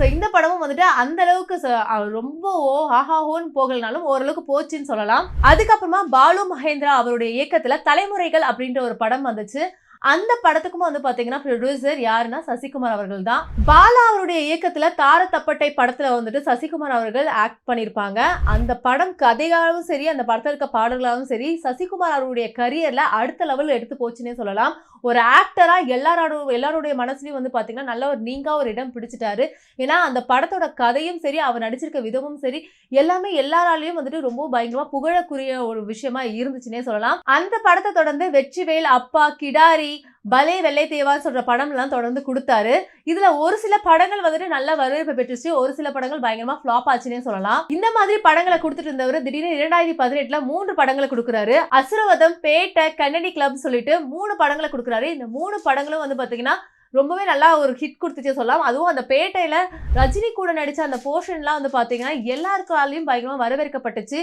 So இந்த படமும் வந்துட்டு அந்த அளவுக்கு ச- ரொம்ப ஓ ஆஹா போகலனாலும் ஓரளவுக்கு போச்சுன்னு சொல்லலாம். அதுக்கப்புறமா பாலு மகேந்திரா அவருடைய இயக்கத்துல தலைமுறைகள் அப்படின்ற ஒரு படம் வந்துச்சு. அந்த படத்துக்கும் வந்து பாத்தீங்கன்னா ப்ரொடியூசர் யாருன்னா சசிகுமார் அவர்கள் தான். பாலா அவருடைய இயக்கத்துல தார தப்பட்டை படத்துல வந்துட்டு சசிகுமார் அவர்கள் ஆக்ட் பண்ணியிருப்பாங்க அந்த படம் கதையாகவும் சரி அந்த படத்துல இருக்க பாடல்களாகவும் சரி சசிகுமார் அவருடைய கரியர்ல அடுத்த லெவல் எடுத்து போச்சுன்னே சொல்லலாம். ஒரு ஆக்டராக எல்லாரோட எல்லாருடைய மனசுலையும் வந்து பார்த்தீங்கன்னா நல்ல ஒரு நீங்கா ஒரு இடம் பிடிச்சிட்டாரு. ஏன்னா அந்த படத்தோட கதையும் சரி அவர் நடிச்சிருக்க விதமும் சரி எல்லாமே எல்லாராலையும் வந்துட்டு ரொம்ப பயங்கரமா புகழக்குரிய ஒரு விஷயமா இருந்துச்சுன்னே சொல்லலாம். அந்த படத்தை தொடர்ந்து வெற்றிவேல் அப்பா கிடாரி பலே வெள்ளை தேவான்னு சொல்ற படம்லாம் தொடர்ந்து கொடுத்தாரு. இதுல ஒரு சில படங்கள் வந்துட்டு நல்ல வரவேற்பு பெற்றுச்சு. ஒரு சில படங்கள் பயங்கரமா ஃபிளாப் ஆச்சுன்னே சொல்லலாம். இந்த மாதிரி படங்களை கொடுத்துட்டு இருந்தவர் திடீர்னு இரண்டாயிரத்தி பதினெட்டுல மூன்று படங்களை கொடுக்குறாரு. அசுரவதம் பேட்டை கன்னடி கிளப் சொல்லிட்டு மூணு படங்களை கொடுக்குறாரு. இந்த மூணு படங்களும் வந்து பாத்தீங்கன்னா ரொம்பவே நல்லா ஒரு ஹிட் கொடுத்துச்சே சொல்லலாம். அதுவும் அந்த பேட்டையில ரஜினி கூட நடிச்ச அந்த போர்ஷன்லாம் வந்து பாத்தீங்கன்னா எல்லாருக்காலையும் பயங்கரமா வரவேற்கப்பட்டுச்சு.